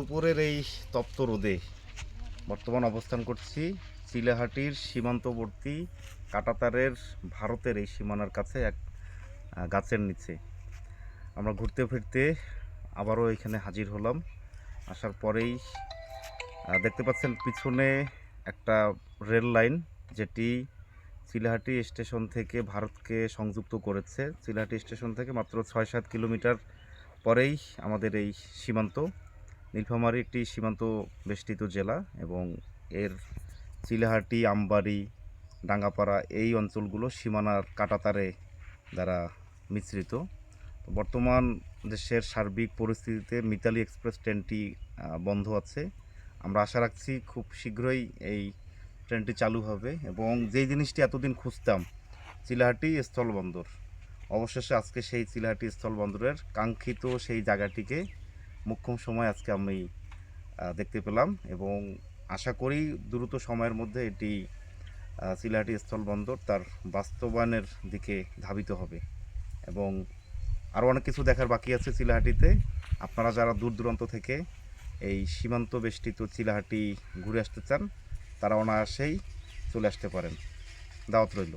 দুপুরের এই তপ্ত রোদে বর্তমান অবস্থান করছি চিলাহাটির সীমান্তবর্তী কাটাতারের ভারতের এই সীমানার কাছে এক গাছের নিচে। আমরা ঘুরতে ফিরতে আবারও এখানে হাজির হলাম। আসার পরেই দেখতে পাচ্ছেন পিছনে একটা রেল লাইন যেটি চিলাহাটি স্টেশন থেকে ভারতকে সংযুক্ত করেছে। চিলাহাটি স্টেশন থেকে মাত্র ছয় সাত কিলোমিটার পরেই আমাদের এই সীমান্ত। নীলফামারী একটি সীমান্ত বেষ্টিত জেলা এবং এর চিলাহাটি, আমবাড়ি, ডাঙ্গাপাড়া এই অঞ্চলগুলো সীমানার কাটাতারে দ্বারা মিশ্রিত। বর্তমান দেশের সার্বিক পরিস্থিতিতে মিতালি এক্সপ্রেস ট্রেনটি বন্ধ আছে। আমরা আশা রাখছি খুব শীঘ্রই এই ট্রেনটি চালু হবে এবং যেই জিনিসটি এতদিন খুঁজতাম, চিলাহাটি স্থলবন্দর, অবশেষে আজকে সেই চিলাহাটি স্থলবন্দরের কাঙ্ক্ষিত সেই জায়গাটিকে মুখ্যম সময় আজকে আমি দেখতে পেলাম এবং আশা করি দ্রুত সময়ের মধ্যে এটি আহ, চিলাহাটি স্থলবন্দর তার বাস্তবায়নের দিকে ধাবিত হবে এবং আরও অনেক কিছু দেখার বাকি আছে চিলাহাটিতে আপনারা যারা দূর দূরান্ত থেকে এই সীমান্ত বেষ্টিত চিলাহাটি ঘুরে আসতে চান তারা অনায়াসেই চলে আসতে পারেন। দাওয়াত রইল।